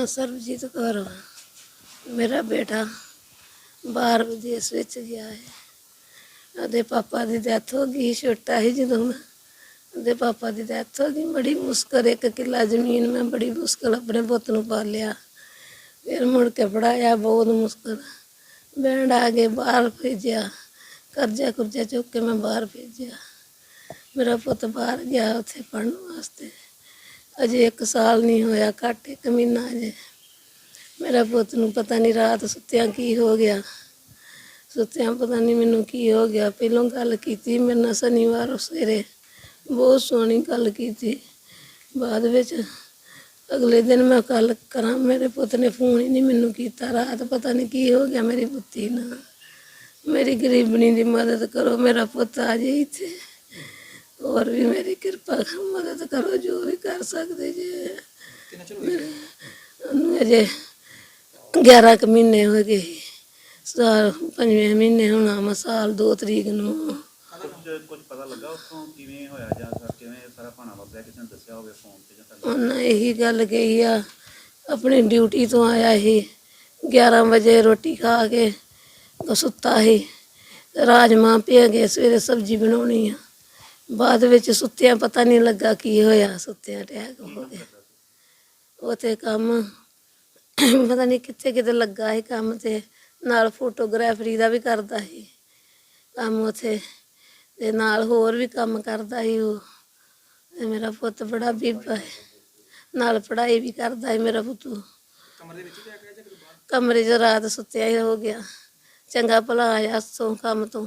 ਨਾਂ ਸਰਬਜੀਤ ਕੌਰ ਵਾ। ਮੇਰਾ ਬੇਟਾ ਬਾਹਰ ਵਿਦੇਸ਼ ਵਿੱਚ ਗਿਆ ਹੈ। ਉਹਦੇ ਪਾਪਾ ਦੀ ਡੈਥ ਹੋ ਗਈ ਛੋਟਾ ਸੀ ਜਦੋਂ ਮੈਂ। ਉਹਦੇ ਪਾਪਾ ਦੀ ਡੈਥ ਹੋ ਗਈ, ਬੜੀ ਮੁਸ਼ਕਲ, ਇੱਕ ਕਿੱਲਾ ਜ਼ਮੀਨ ਮੈਂ ਬੜੀ ਮੁਸ਼ਕਲ ਆਪਣੇ ਪੁੱਤ ਨੂੰ ਪਾਲਿਆ। ਫਿਰ ਮੁੜ ਕੇ ਪੜਾਇਆ ਬਹੁਤ ਮੁਸ਼ਕਲ। ਬੈਂਡ ਆ ਕੇ ਬਾਹਰ ਭੇਜਿਆ। ਕਰਜ਼ਾ ਕੁਰਜ਼ਾ ਚੁੱਕ ਕੇ ਮੈਂ ਬਾਹਰ ਭੇਜਿਆ। ਮੇਰਾ ਪੁੱਤ ਬਾਹਰ ਗਿਆ ਉੱਥੇ ਪੜ੍ਹਨ ਵਾਸਤੇ। ਅਜੇ 1 ਸਾਲ ਨਹੀਂ ਹੋਇਆ, ਘੱਟ ਇੱਕ ਮਹੀਨਾ ਅਜੇ। ਮੇਰਾ ਪੁੱਤ ਨੂੰ ਪਤਾ ਨਹੀਂ ਰਾਤ ਸੁੱਤਿਆਂ ਕੀ ਹੋ ਗਿਆ। ਸੁੱਤਿਆਂ ਪਤਾ ਨਹੀਂ ਮੈਨੂੰ ਕੀ ਹੋ ਗਿਆ। ਪਹਿਲੋਂ ਗੱਲ ਕੀਤੀ ਮੇਰੇ ਨਾਲ ਸ਼ਨੀਵਾਰ ਸਵੇਰੇ। ਬਹੁਤ ਸੋਹਣੀ ਗੱਲ ਕੀਤੀ। ਬਾਅਦ ਵਿੱਚ ਅਗਲੇ ਦਿਨ ਮੈਂ ਕੱਲ ਕਰਾਂ, ਮੇਰੇ ਪੁੱਤ ਨੇ ਫੋਨ ਹੀ ਨਹੀਂ ਮੈਨੂੰ ਕੀਤਾ। ਰਾਤ ਪਤਾ ਨਹੀਂ ਕੀ ਹੋ ਗਿਆ ਮੇਰੀ ਪੁੱਤੀ ਨਾਲ। ਮੇਰੀ ਗਰੀਬਣੀ ਦੀ ਮਦਦ ਕਰੋ, ਮੇਰਾ ਪੁੱਤ ਆ ਜੇ ਇੱਥੇ। ਹੋਰ ਵੀ ਮੇਰੀ ਕਿਰਪਾ ਕਰੋ, ਮਦਦ ਕਰੋ ਜੋ ਵੀ ਕਰ ਸਕਦੇ ਜੇ। ਕਿੰਨਾ ਚਿਰ ਹੋ ਗਿਆ? ਉਹਨੂੰ ਅਜੇ 11 ਕੁ ਮਹੀਨੇ ਹੋ ਗਏ ਸਾਲ ਪੰਜਵੇਂ ਮਹੀਨੇ ਹੋਣਾ ਵਾ ਸਾਲ 2 ਤਰੀਕ ਨੂੰ। ਕੁਝ ਪਤਾ ਲੱਗਾ ਉੱਥੋਂ ਕਿਵੇਂ ਹੋਇਆ ਜਾਂ ਸਰ ਕਿਵੇਂ ਸਾਰਾ ਭਾਣਾ ਵਾਪਰਿਆ ਕਿਸੇ ਨੇ ਦੱਸਿਆ ਹੋਵੇ ਫੋਨ ਤੇ ਜਾਂ ਉਹਨਾਂ ਇਹੀ ਗੱਲ ਕਹੀ ਆ ਆਪਣੀ ਡਿਊਟੀ ਤੋਂ ਆਇਆ ਸੀ। 11 ਵਜੇ ਰੋਟੀ ਖਾ ਕੇ ਉਹ ਸੁੱਤਾ ਸੀ। ਰਾਜਮਾਂ ਪਿਆ ਗਏ ਸਵੇਰੇ ਸਬਜ਼ੀ ਬਣਾਉਣੀ ਆ। ਬਾਅਦ ਵਿੱਚ ਸੁੱਤਿਆਂ ਪਤਾ ਨਹੀਂ ਲੱਗਾ ਕੀ ਹੋਇਆ ਸੁੱਤਿਆਂ ਅਟੈਕ ਹੋ ਗਿਆ ਉਹ ਤੇ ਕੰਮ ਪਤਾ ਨਹੀਂ ਕਿੱਥੇ ਕਿਤੇ ਲੱਗਾ ਸੀ ਕੰਮ ਤੇ ਨਾਲ ਫੋਟੋਗ੍ਰਾਫਰੀ ਦਾ ਵੀ ਕਰਦਾ ਸੀ। ਕੰਮ ਉਥੇ ਤੇ ਨਾਲ ਹੋਰ ਵੀ ਕੰਮ ਕਰਦਾ ਸੀ ਉਹ। ਤੇ ਮੇਰਾ ਪੁੱਤ ਬੜਾ ਬੀਬਾ ਹੈ। ਨਾਲ ਪੜ੍ਹਾਈ ਵੀ ਕਰਦਾ ਹੈ ਮੇਰਾ ਪੁੱਤੂ। ਕਮਰੇ ਵਿੱਚ ਕਮਰੇ 'ਚ ਰਾਤ ਸੁੱਤਿਆ ਹੀ ਹੋ ਗਿਆ। ਚੰਗਾ ਭਲਾ ਆਇਆ ਸੋਂ ਕੰਮ ਤੋਂ।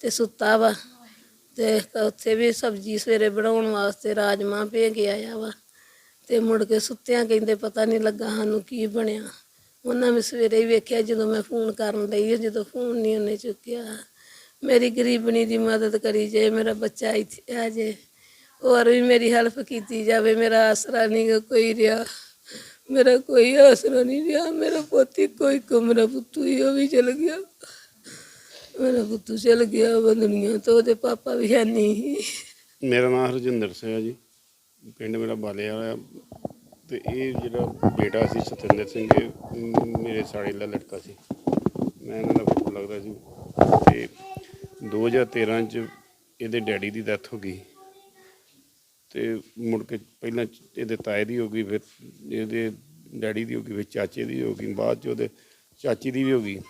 ਤੇ ਸੁੱਤਾ ਵਾ। ਤੇ ਉੱਥੇ ਵੀ ਸਬਜ਼ੀ ਸਵੇਰੇ ਬਣਾਉਣ ਵਾਸਤੇ ਰਾਜਮਾ ਭੇ ਕੇ ਆਇਆ ਵਾ। ਤੇ ਮੁੜ ਕੇ ਸੁੱਤਿਆਂ ਕਹਿੰਦੇ ਪਤਾ ਨਹੀਂ ਲੱਗਾ ਸਾਨੂੰ ਕੀ ਬਣਿਆ। ਉਹਨਾਂ ਵੀ ਸਵੇਰੇ ਹੀ ਵੇਖਿਆ ਜਦੋਂ ਮੈਂ ਫੋਨ ਕਰਨ ਲਈ ਜਦੋਂ ਫੋਨ ਨਹੀਂ ਉਹਨੇ ਚੁੱਕਿਆ। ਮੇਰੀ ਗਰੀਬਣੀ ਦੀ ਮਦਦ ਕਰੀ ਜੇ, ਮੇਰਾ ਬੱਚਾ ਇੱਥੇ ਆ ਜੇ। ਹੋਰ ਵੀ ਮੇਰੀ ਹੈਲਪ ਕੀਤੀ ਜਾਵੇ, ਮੇਰਾ ਆਸਰਾ ਨਹੀਂ ਕੋਈ ਰਿਹਾ। ਮੇਰਾ ਕੋਈ ਆਸਰਾ ਨਹੀਂ ਰਿਹਾ, ਮੇਰਾ ਪੋਤੀ ਕੋਈ ਕੁਮਰਾ ਪੁੱਤੂ ਹੀ ਉਹ ਵੀ ਚਲ ਗਿਆ। ਮੇਰਾ ਪੁੱਤੂ ਚਲ ਗਿਆ ਵਾ ਦੁਨੀਆ ਤੋਂ ਉਹਦੇ ਪਾਪਾ ਵੀ ਹੈ ਨਹੀਂ। ਮੇਰਾ ਨਾਮ ਹਰਜਿੰਦਰ ਸਿੰਘ ਹੈ ਜੀ। ਪਿੰਡ ਮੇਰਾ ਬਾਲੇ ਵਾਲਾ ਤੇ ਇਹ ਜਿਹੜਾ ਬੇਟਾ ਸੀ ਸਤਿੰਦਰ ਸਿੰਘ, ਇਹ ਮੇਰੇ ਸਾਲੇ ਦਾ ਲੜਕਾ ਸੀ। ਮੈਂ ਇਹਨਾਂ ਦਾ ਫੋਟੋ ਲੱਗਦਾ ਸੀ। ਤੇ 2013 ਚ ਇਹਦੇ ਡੈਡੀ ਦੀ ਡੈਥ ਹੋ ਗਈ। ਤੇ ਮੁੜ ਕੇ ਪਹਿਲਾਂ ਇਹਦੇ ਤਾਏ ਦੀ ਹੋ ਗਈ, ਫਿਰ ਇਹਦੇ ਡੈਡੀ ਦੀ ਹੋ ਗਈ, ਫਿਰ ਚਾਚੇ ਦੀ ਹੋ ਗਈ। ਬਾਅਦ ਚ ਉਹਦੇ ਚਾਚੀ ਦੀ ਵੀ ਹੋ ਗਈ।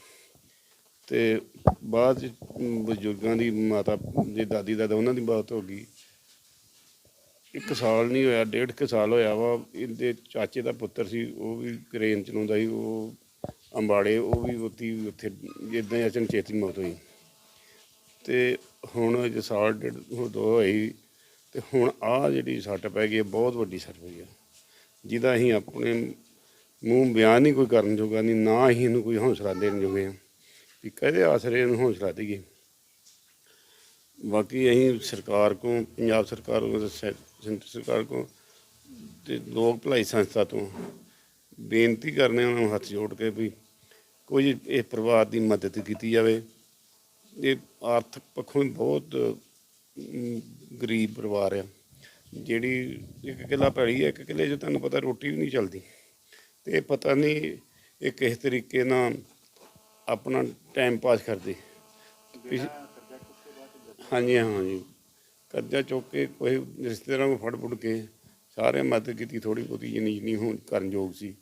ਤੇ ਬਾਅਦ ਚ ਬਜ਼ੁਰਗਾਂ ਦੀ ਮਾਤਾ ਦੀ ਦਾਦੀ ਦਾਦਾ ਉਹਨਾਂ ਦੀ ਮੌਤ ਹੋ ਗਈ। ਇੱਕ ਸਾਲ ਨਹੀਂ ਹੋਇਆ, ਡੇਢ ਕੁ ਸਾਲ ਹੋਇਆ ਵਾ। ਇਹਦੇ ਚਾਚੇ ਦਾ ਪੁੱਤਰ ਸੀ, ਉਹ ਵੀ ਕਰੇਨ ਚਲਾਉਂਦਾ ਸੀ, ਉਹ ਅੰਬਾੜੇ ਉਹ ਵੀ ਉੱਤੀ ਉੱਥੇ ਜਿੱਦਾਂ ਹੀ ਅਚਨਚੇਤੀ ਮੌਤ ਹੋਈ। ਤੇ ਹੁਣ ਜੇ ਸਾਲ ਡੇਢ ਹੋ ਦੋ ਹੋਈ ਤੇ ਹੁਣ ਆ ਜਿਹੜੀ ਸੱਟ ਪੈ ਗਈ ਬਹੁਤ ਵੱਡੀ ਸੱਟ ਪਈ ਆ ਜਿਹਦਾ ਅਸੀਂ ਆਪਣੇ ਮੂੰਹ ਬਿਆਨ ਨਹੀਂ ਕੋਈ ਕਰਨ ਜੋਗਾ ਨਹੀਂ, ਨਾ ਹੀ ਇਹਨੂੰ ਕੋਈ ਹੌਸਲਾ ਦੇਣ ਜੋਗੇ ਹਾਂ। ਵੀ ਕਹਦੇ ਆਸਰੇ ਨੂੰ ਹੌਸਲਾ ਦੇਈਏ। ਬਾਕੀ ਅਸੀਂ ਸਰਕਾਰ ਕੋ ਪੰਜਾਬ ਸਰਕਾਰ ਕੋ ਤੇ ਸੈਂਟਰ ਸਰਕਾਰ ਕੋ ਤੇ ਲੋਕ ਭਲਾਈ ਸੰਸਥਾ ਤੋਂ ਬੇਨਤੀ ਕਰਨੇ ਉਹਨਾਂ ਨੂੰ ਹੱਥ ਜੋੜ ਕੇ ਵੀ ਕੋਈ ਇਹ ਪਰਿਵਾਰ ਦੀ ਮਦਦ ਕੀਤੀ ਜਾਵੇ। ਇਹ ਆਰਥਿਕ ਪੱਖੋਂ ਬਹੁਤ ਗਰੀਬ ਪਰਿਵਾਰ ਆ। ਜਿਹੜੀ ਇੱਕ ਕਿੱਲਾ ਪੈਲੀ ਹੈ ਇੱਕ ਕਿੱਲੇ 'ਚ ਤੁਹਾਨੂੰ ਪਤਾ ਰੋਟੀ ਵੀ ਨਹੀਂ ਚੱਲਦੀ। ਤੇ ਇਹ ਪਤਾ ਨਹੀਂ ਇਹ ਕਿਸ ਤਰੀਕੇ ਨਾਲ ਆਪਣਾ ਟਾਈਮ ਪਾਸ ਕਰਦੇ। ਪਿਛ- ਹਾਂਜੀ ਹਾਂਜੀ। ਕਰਜ਼ਾ ਚੁੱਕ ਕੇ ਕੋਈ ਰਿਸ਼ਤੇਦਾਰਾਂ ਨੂੰ ਫੜ ਫੁੜ ਕੇ ਸਾਰੇ ਮਦਦ ਕੀਤੀ ਥੋੜੀ ਬਹੁਤੀ ਜਿੰਨੀ ਜਿੰਨੀ ਹੋਣ ਕਰਨ ਯੋਗ ਸੀ।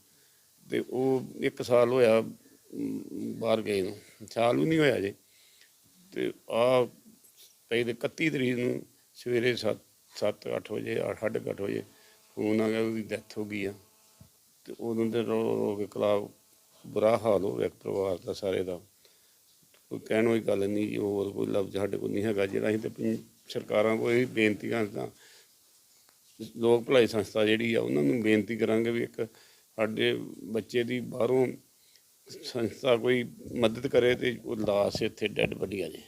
ਤੇ ਉਹ ਇੱਕ ਸਾਲ ਹੋਇਆ ਅਮ, ਬਾਹਰ ਗਏ ਨੂੰ। ਸਾਲ ਵੀ ਨਹੀਂ ਹੋਇਆ ਜੇ ਤੇ ਆ ਪਈ ਦੇ 31 ਤਰੀਕ ਨੂੰ ਸਵੇਰੇ 7 7 8 ਵਜੇ ਸਾਢੇ ਕੁ ਅੱਠ ਵਜੇ ਫੋਨ ਆ ਗਿਆ ਉਹਦੀ ਡੈਥ ਹੋ ਗਈ ਆ। ਤੇ ਉਦੋਂ ਤੇ ਰੋ ਰੋ ਕੇ ਕਲਾ ਬੁਰਾ ਹਾਲ ਹੋ ਗਿਆ ਪਰਿਵਾਰ ਦਾ ਸਾਰੇ ਦਾ। ਕੋਈ ਕਹਿਣ ਵਾਲੀ ਗੱਲ ਨਹੀਂ ਜੀ, ਹੋਰ ਕੋਈ ਲਫ਼ਜ਼ ਸਾਡੇ ਕੋਲ ਨਹੀਂ ਹੈਗਾ। ਜਿਹੜਾ ਅਸੀਂ ਤੇ ਪੰ- ਸਰਕਾਰਾਂ ਕੋਲ ਇਹ ਬੇਨਤੀ ਕਰਦਾ ਲੋਕ ਭਲਾਈ ਸੰਸਥਾ ਜਿਹੜੀ ਆ, ਉਹਨਾਂ ਨੂੰ ਬੇਨਤੀ ਕਰਾਂਗੇ ਵੀ ਇੱਕ ਸਾਡੇ ਬੱਚੇ ਦੀ ਬਾਹਰੋਂ ਸੰਸਥਾ ਕੋਈ ਮਦਦ ਕਰੇ ਤੇ ਉਹ ਲਾਸ਼ ਇੱਥੇ ਡੈੱਡ ਬੜੀ ਆ ਜੇ